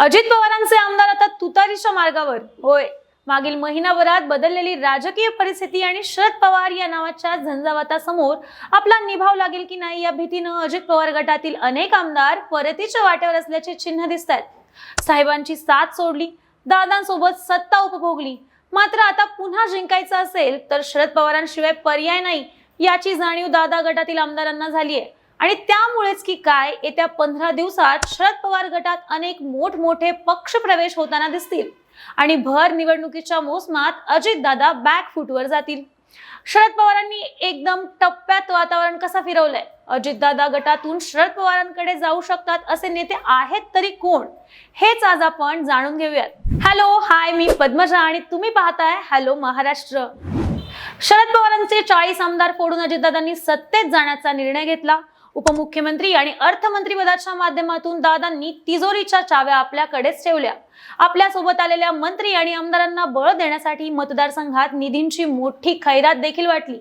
अजित पवारांचे आमदार आता तुतारीच्या मार्गावर. होय मागील महिनाभरात बदललेली राजकीय परिस्थिती आणि शरद पवार या नावाच्या झंझावातासमोर आपला निभाव लागेल की नाही या भीतीनं अजित पवार गटातील अनेक आमदार परतीच्या वाटेवर असल्याचे चिन्ह दिसत आहेत साहेबांची साथ सोडली दादांसोबत सत्ता उपभोगली. मात्र आता पुन्हा जिंकायचं असेल तर शरद पवारांशिवाय पर्याय नाही याची जाणीव दादा गटातील आमदारांना झाली आहे आणि त्यामुळेच की काय येत्या पंधरा दिवसात शरद पवार गटात अनेक मोठमोठे पक्ष प्रवेश होताना दिसतील. आणि भर निवडणुकीच्या मोसमात अजित दादा जातील. शरद पवारांनी एकदम टप्प्यात वातावरण कसं फिरवलंय? अजितदादा गटातून शरद पवारांकडे जाऊ शकतात असे नेते आहेत तरी कोण? हेच आज आपण जाणून घेऊयात. हॅलो हाय मी पद्मजा आणि तुम्ही पाहताय हॅलो महाराष्ट्र. शरद पवारांचे चाळीस आमदार फोडून अजितदादांनी सत्तेत जाण्याचा निर्णय घेतला. उपमुख्यमंत्री आणि अर्थमंत्री पदाच्या माध्यमातून दादांनी तिजोरीच्या चाव्या आपल्याकडेच ठेवल्या. आपल्यासोबत आलेल्या मंत्री आणि आमदारांना बळ देण्यासाठी मतदारसंघात निधींची मोठी खैरात देखील वाटली.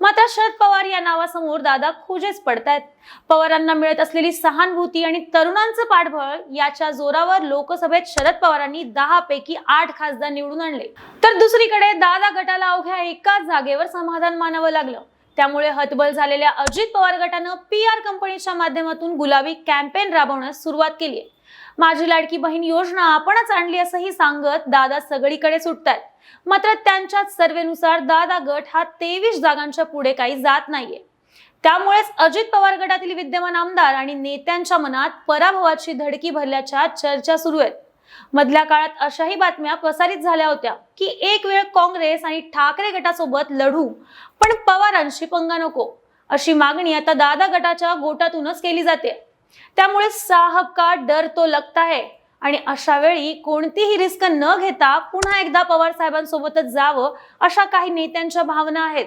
मात्र शरद पवार या नावासमोर दादा खुजेच पडतायत. पवारांना मिळत असलेली सहानुभूती आणि तरुणांचं पाठबळ याच्या जोरावर लोकसभेत शरद पवारांनी दहा पैकी आठ खासदार निवडून आणले. तर दुसरीकडे दादा गटाला अवघ्या एकाच जागेवर समाधान मानावं लागलं. त्यामुळे हतबल झालेल्या अजित पवार गटानं पी आर कंपनीच्या माध्यमातून गुलाबी कॅम्पेन राबवण्यास सुरुवात केली आहे. माझी लाडकी बहीण योजना आपणच आणली असंही सांगत दादा सगळीकडे सुटतात मात्र त्यांच्याच सर्वेनुसार दादा गट हा तेवीस जागांच्या पुढे काही जात नाहीये. त्यामुळेच अजित पवार गटातील विद्यमान आमदार आणि नेत्यांच्या मनात पराभवाची धडकी भरल्याच्या चर्चा सुरू आहेत. मधल्या काळात अशाही बातम्या प्रसारित झाल्या होत्या की एक वेळ काँग्रेस आणि ठाकरे गटासोबत लढू पण पवारांशी पंगा नको. अशी मागणी आता दादा गटाच्या गोटातूनच केली जाते. त्यामुळे साहब का डर तो लगता है? आणि अशा वेळी कोणतीही रिस्क न घेता पुन्हा एकदा पवार साहेबांसोबतच जावं अशा काही नेत्यांच्या भावना आहेत.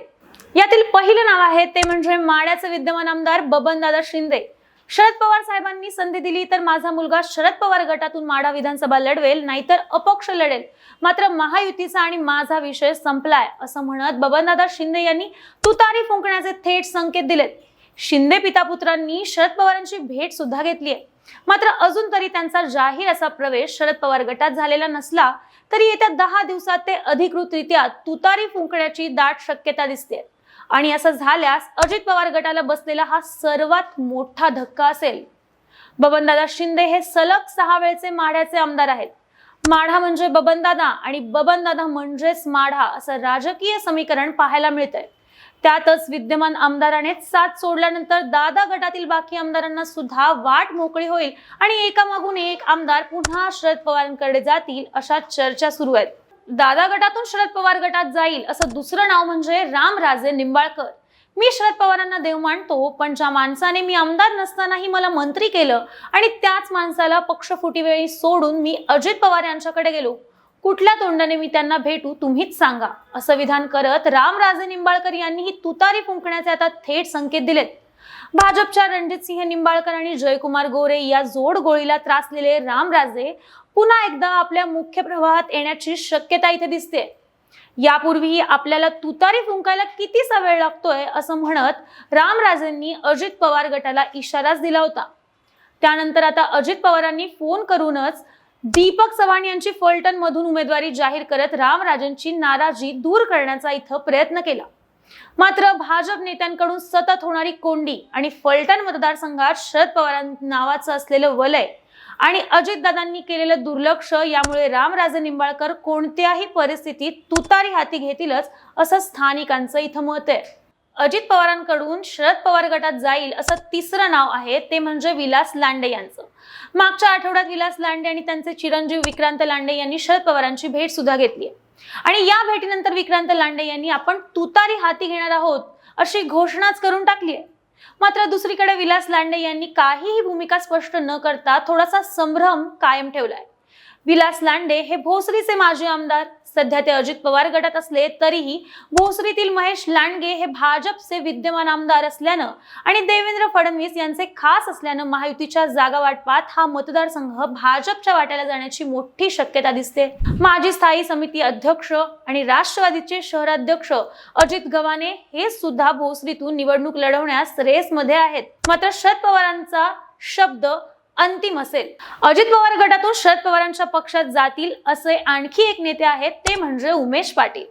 यातील पहिलं नाव आहे ते म्हणजे माड्याचे विद्यमान आमदार बबनदादा शिंदे. शरद पवार साहेबांनी संधी दिली तर माझा मुलगा शरद पवार गटातून माढा विधानसभा लढवेल नाहीतर अपक्ष लढेल. मात्र महायुतीचा आणि माझा विषय संपलाय असं म्हणत बबनदादा शिंदे यांनी तुतारी फुंकण्याचे थेट संकेत दिलेत. शिंदे पितापुत्रांनी शरद पवारांची भेट सुद्धा घेतली आहे. मात्र अजून तरी त्यांचा जाहीर असा प्रवेश शरद पवार गटात झालेला नसला तरी येत्या दहा दिवसात ते अधिकृतरित्या तुतारी फुंकण्याची दाट शक्यता दिसते आणि असं झाल्यास अजित पवार गटाला बसलेला हा सर्वात मोठा धक्का असेल. बबनदादा शिंदे हे सलग सहा वेळचे माढ्याचे आमदार आहेत. माढा म्हणजे बबनदादा आणि बबनदादा म्हणजेच माढा असं राजकीय समीकरण पाहायला मिळतंय. त्यातच विद्यमान आमदाराने साथ सोडल्यानंतर दादा गटातील बाकी आमदारांना सुद्धा वाट मोकळी होईल आणि एकामागून एक आमदार पुन्हा शरद पवारांकडे जातील अशा चर्चा सुरू आहेत. दादा गटातून शरद पवार गटात जाईल असं दुसरं नाव म्हणजे रामराजे निंबाळकर. मी शरद पवारांना देव मानतो पण ज्या माणसाने मी आमदार नसतानाही मला मंत्री केलं आणि त्याच माणसाला पक्षफुटीवेळी सोडून मी अजित पवार यांच्याकडे गेलो. कुठल्या तोंडाने मी त्यांना भेटू तुम्हीच सांगा असं विधान करत रामराजे निंबाळकर यांनी ही तुतारी फुंकण्याचे आता थेट संकेत दिलेत. भाजपच्या रणजित सिंह निंबाळकर आणि जयकुमार गोरे या जोड गोळीला त्रासलेले रामराजे पुन्हा एकदा आपल्या मुख्य प्रवाहात येण्याची शक्यता इथे दिसते. यापूर्वीही आपल्याला तुतारी फुंकायला कितीसा वेळ लागतोय असं म्हणत रामराजेंनी अजित पवार गटाला इशाराच दिला होता. त्यानंतर आता अजित पवारांनी फोन करूनच दीपक चव्हाण यांची फलटण मधून उमेदवारी जाहीर करत रामराजेंची नाराजी दूर करण्याचा इथं प्रयत्न केला. मात्र भाजप नेत्यांकडून सतत होणारी कोंडी आणि फलटण मतदारसंघात शरद पवारां नावाचं असलेलं वलय आणि अजितदादांनी केलेलं दुर्लक्ष यामुळे रामराजे निंबाळकर कोणत्याही परिस्थितीत तुतारी हाती घेतीलच असं स्थानिकांचं इथं मत आहे. अजित पवारांकडून शरद पवार गटात जाईल असं तिसरं नाव आहे ते म्हणजे विलास लांडे यांचं. मागच्या आठवड्यात विलास लांडे आणि त्यांचे चिरंजीव विक्रांत लांडे यांनी शरद पवारांची भेट सुद्धा घेतली आणि या भेटीनंतर विक्रांत लांडे यांनी आपण तुतारी हाती घेणार आहोत अशी घोषणाच करून टाकली आहे. मात्र दुसरीकडे विलास लांडे यांनी काहीही भूमिका स्पष्ट न करता थोडासा संभ्रम कायम ठेवलाय. विलास लांडे हे भोसरीचे माजी आमदार सध्या ते अजित पवार गटात असले तरीही भोसरीतील महेश लांडगे हे भाजपचे विद्यमान आमदार असल्यानं आणि देवेंद्र फडणवीस यांचे खास असल्यानं महायुतीच्या जागा वाटपात हा मतदारसंघ भाजपच्या वाट्याला जाण्याची मोठी शक्यता दिसते. माजी स्थायी समिती अध्यक्ष आणि राष्ट्रवादीचे शहराध्यक्ष अजित गव्हाणे हे सुद्धा भोसरीतून निवडणूक लढवण्यास रेसमध्ये आहेत. मात्र शरद पवारांचा शब्द अंतिम असेल. अजित पवार गटातून शरद पवारांच्या पक्षात जातील असे आणखी एक नेते आहेत ते म्हणजे उमेश पाटील.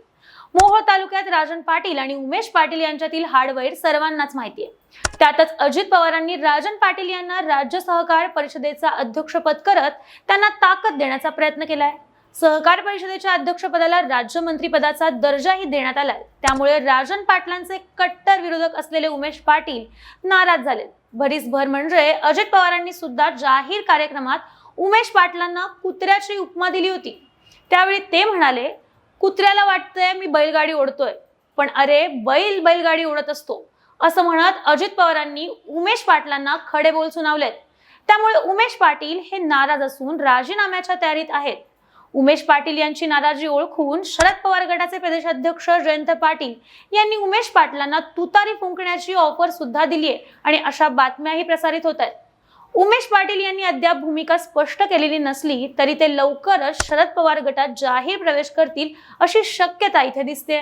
मोहोळ तालुक्यात राजन पाटील आणि उमेश पाटील यांच्यातील हाडवैर सर्वांनाच माहिती आहे त्यातच अजित पवारांनी राजन पाटील यांना राज्य सहकार परिषदेचा अध्यक्षपद करत त्यांना ताकद देण्याचा प्रयत्न केलाय. सहकार परिषदेच्या अध्यक्षपदाला राज्यमंत्रीपदाचा दर्जाही देण्यात आलाय. त्यामुळे राजन पाटलांचे कट्टर विरोधक असलेले उमेश पाटील नाराज झाले भरीसभर. म्हणजे अजित पवारांनी सुद्धा जाहीर कार्यक्रमात उमेश पाटलांना कुत्र्याची उपमा दिली होती. त्यावेळी ते म्हणाले कुत्र्याला वाटतंय मी बैलगाडी ओढतोय पण अरे बैल बैलगाडी ओढत असतो. असं म्हणत अजित पवारांनी उमेश पाटलांना खडे बोल सुनावलेत. त्यामुळे उमेश पाटील हे नाराज असून राजीनाम्याच्या तयारीत आहेत. उमेश पाटील यांची नाराजी ओळखून शरद पवार गटाचे प्रदेशाध्यक्ष जयंत पाटील यांनी उमेश पाटलांना तुतारी फुंकण्याची ऑफर सुद्धा दिली आहे आणि अशा बातम्याही प्रसारित होत आहेत. उमेश पाटील यांनी अद्याप भूमिका स्पष्ट केलेली नसली तरी ते लवकरच शरद पवार गटात जाहीर प्रवेश करतील अशी शक्यता इथे दिसते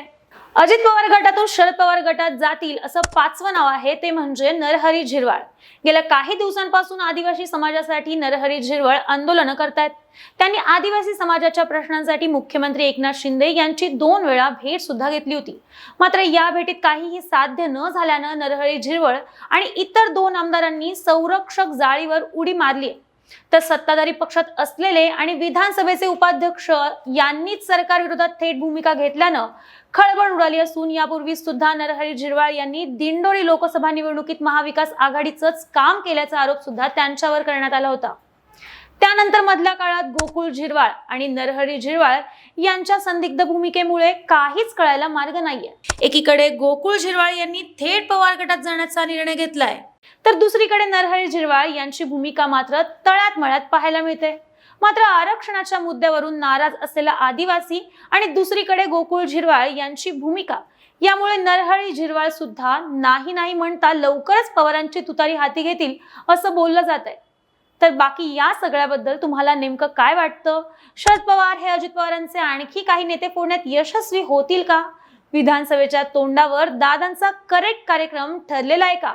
अजित पवार गटातून शरद पवार गटात जातील असं पाचवं नाव आहे ते म्हणजे नरहरी झिरवाळ. गेल्या काही दिवसांपासून आदिवासी समाजासाठी नरहरी झिरवळ आंदोलनं करतायत. त्यांनी आदिवासी समाजाच्या प्रश्नांसाठी मुख्यमंत्री एकनाथ शिंदे यांची दोन वेळा भेट सुद्धा घेतली होती. मात्र या भेटीत काहीही साध्य न झाल्यानं नरहरी झिरवळ आणि इतर दोन आमदारांनी संरक्षक जाळीवर उडी मारली आहे. तर सत्ताधारी पक्षात असलेले आणि विधानसभेचे उपाध्यक्ष यांनीच सरकार विरोधात थेट भूमिका घेतल्यानं खळबळ उडाली असून यापूर्वी सुद्धा नरहरी झिरवाळ यांनी दिंडोरी लोकसभा निवडणुकीत महाविकास आघाडीचंच काम केल्याचा आरोप सुद्धा त्यांच्यावर करण्यात आला होता. त्यानंतर मधल्या काळात गोकुळ झिरवाळ आणि नरहरी झिरवाळ यांच्या संदिग्ध भूमिकेमुळे काहीच कळायला मार्ग नाहीये. एकीकडे गोकुळ झिरवाळ यांनी थेट पवार गटात जाण्याचा निर्णय घेतलाय. तर दुसरीकडे नरहरी झिरवाळ यांची भूमिका मात्र तळ्यात मळ्यात पाहायला मिळते. मात्र आरक्षणाच्या मुद्द्यावरून नाराज असलेला आदिवासी आणि दुसरीकडे गोकुळ झिरवाळ यांची भूमिका यामुळे नरहरी झिरवाळ सुद्धा नाही नाही म्हणता लवकरच पवारांची तुतारी हाती घेतील असं बोललं जात आहे तर बाकी या सगळ्याबद्दल तुम्हाला नेमकं काय वाटतं? शरद पवार हे अजित पवारांचे आणखी काही नेते फोडण्यात यशस्वी होतील का? विधानसभेच्या तोंडावर दादांचा करेक्ट कार्यक्रम ठरलेला आहे का?